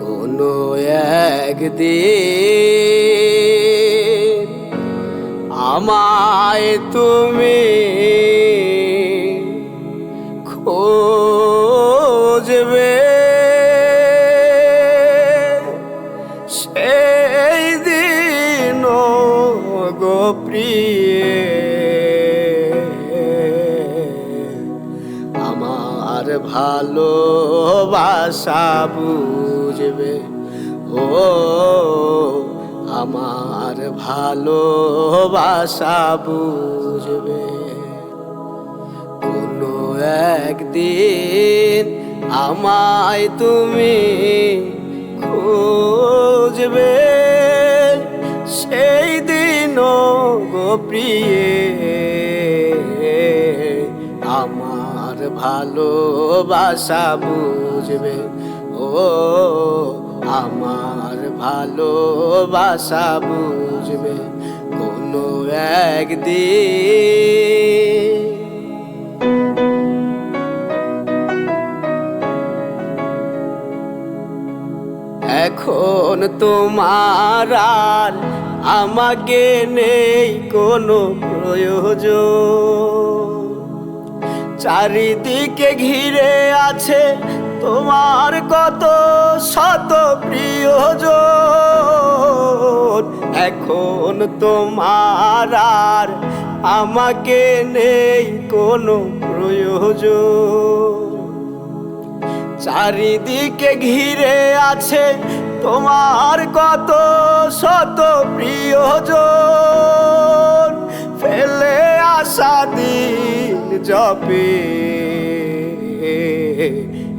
কোনো একদিন আমায় তুমি খোঁজবে। সেই দিন গো আমার ভালোবাসা বুঝবে। ও, আমার ভালোবাসা বুঝবে। কোনো একদিন আমায় তুমি খুঁজবে। সেই দিন গো প্রিয়ে, আমার ভালোবাসা বুঝবে। ও, আমার ভালোবাসা বুঝবে কোনো একদিন। এখন তোমার আর আমাকে নেই কোনো প্রয়োজন। চারিদিকে ঘিরে আছে তোমার কত শত প্রিয়জন। এখন তোমার আর আমাকে নেই কোনো প্রয়োজন। চারিদিকে ঘিরে আছে তোমার কত শত প্রিয়জন। ফেলে আসা দিন জপে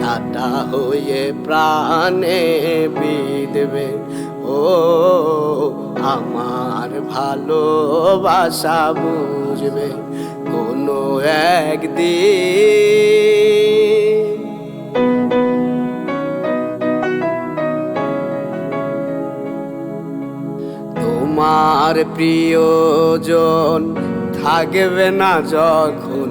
কাটা হয়ে প্রাণে বিদবে ও, আমার ভালোবাসা বুঝবে কোনো একদিন। তোমার প্রিয়জন থাকবে না যখন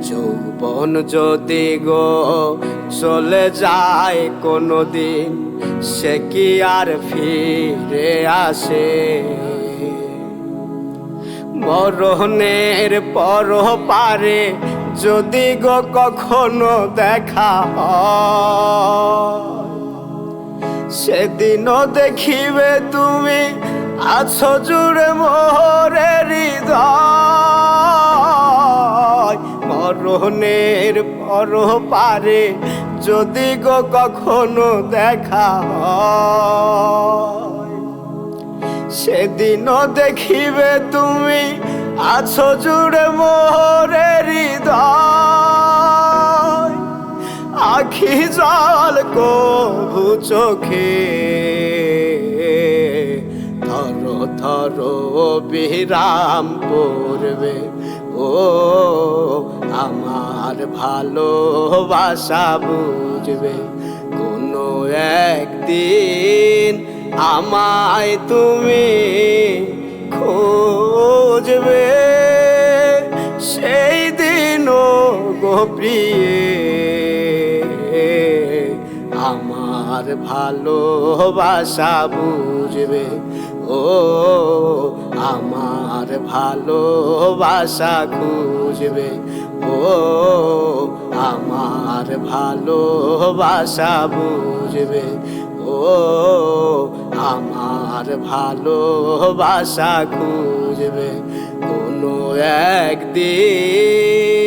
যৌবন যদি গো চলে যায় কোনো দিন সে কি আর ফিরে আসে? মরণের পর পারে যদি গো কখনো দেখা সেদিনও দেখিবে তুমি আছো জুড়ে মোহরে হৃদয়। মরণের পর পারে, যদি গো কখনো দেখা সেদিনও দেখিবে তুমি আছো জুড়ে মোহরে হৃদয়। আখি জল কভু চোখে থর থর বিরাম পড়বে ও আমার ভালোবাসা বুঝবে। কোনো একদিন আমায় তুমি খোঁজবে। সেই দিন গো প্রিয়ে। আমার ভালোবাসা বুঝবে ও, আমার ভালোবাসা খুঁজবে। ও, আমার ভালোবাসা বুঝবে। ও, আমার ভালোবাসা খুঁজবে। কোনো একদিন